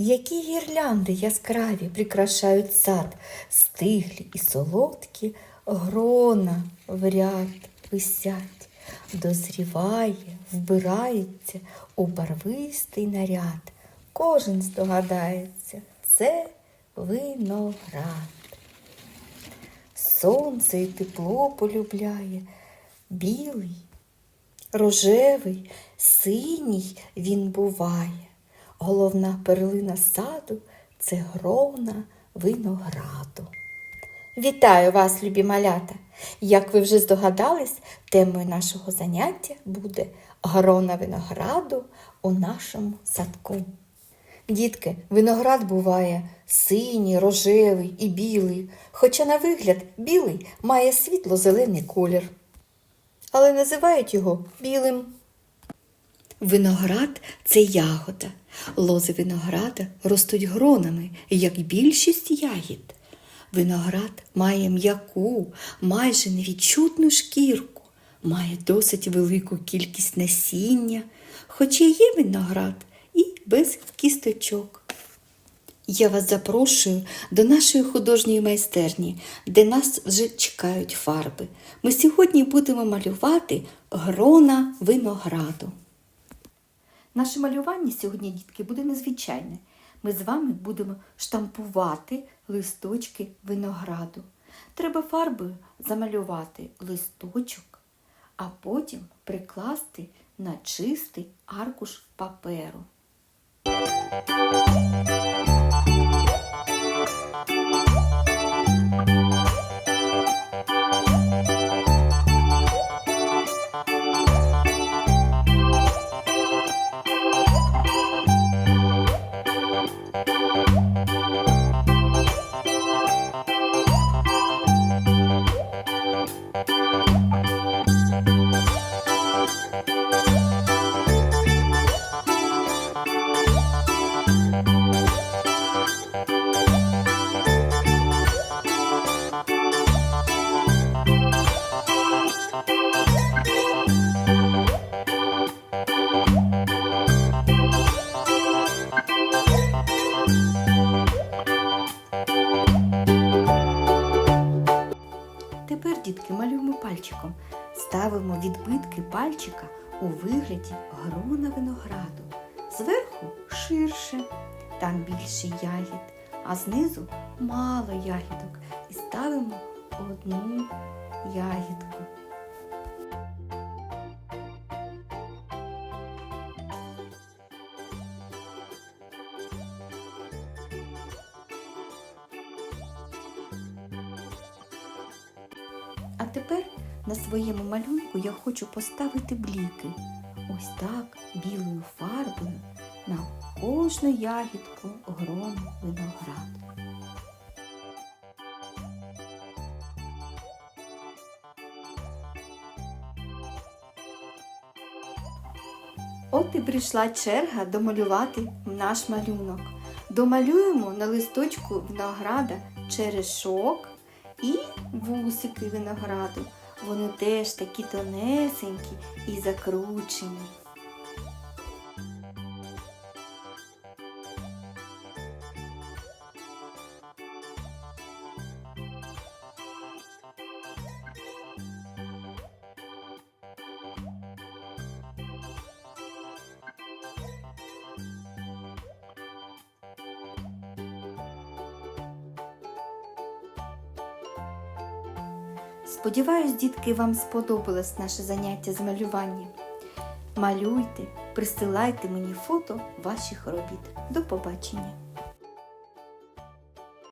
Які гірлянди яскраві прикрашають сад, стиглі і солодкі грона в ряд висять, дозріває, вбирається у барвистий наряд. Кожен здогадається, це виноград. Сонце і тепло полюбляє, білий, рожевий, синій він буває. Головна перлина саду це грона винограду. Вітаю вас, любі малята! Як ви вже здогадались, темою нашого заняття буде грона винограду у нашому садку. Дітки, виноград буває синій, рожевий і білий, хоча на вигляд білий має світло-зелений колір. Але називають його білим. Виноград це ягода. Лози винограда ростуть гронами, як більшість ягід. Виноград має м'яку, майже невідчутну шкірку, має досить велику кількість насіння, хоча є виноград і без кісточок. Я вас запрошую до нашої художньої майстерні, де нас вже чекають фарби. Ми сьогодні будемо малювати грона винограду. Наше малювання сьогодні, дітки, буде незвичайне. Ми з вами будемо штампувати листочки винограду. Треба фарбою замалювати листочок, а потім прикласти на чистий аркуш паперу. Тепер, пальчиком. Ставимо відбитки пальчика у вигляді грона винограду. Зверху ширше, там більше ягід, а знизу мало ягідок. І ставимо одну ягідку. А тепер на своєму малюнку я хочу поставити бліки. Ось так білою фарбою на кожну ягідку грону винограду. От і прийшла черга домалювати наш малюнок. Домалюємо на листочку винограда черешок і вусики винограду. Вони теж такі тонесенькі і закручені. Сподіваюсь, дітки, вам сподобалось наше заняття з малювання. Малюйте, присилайте мені фото ваших робіт. До побачення!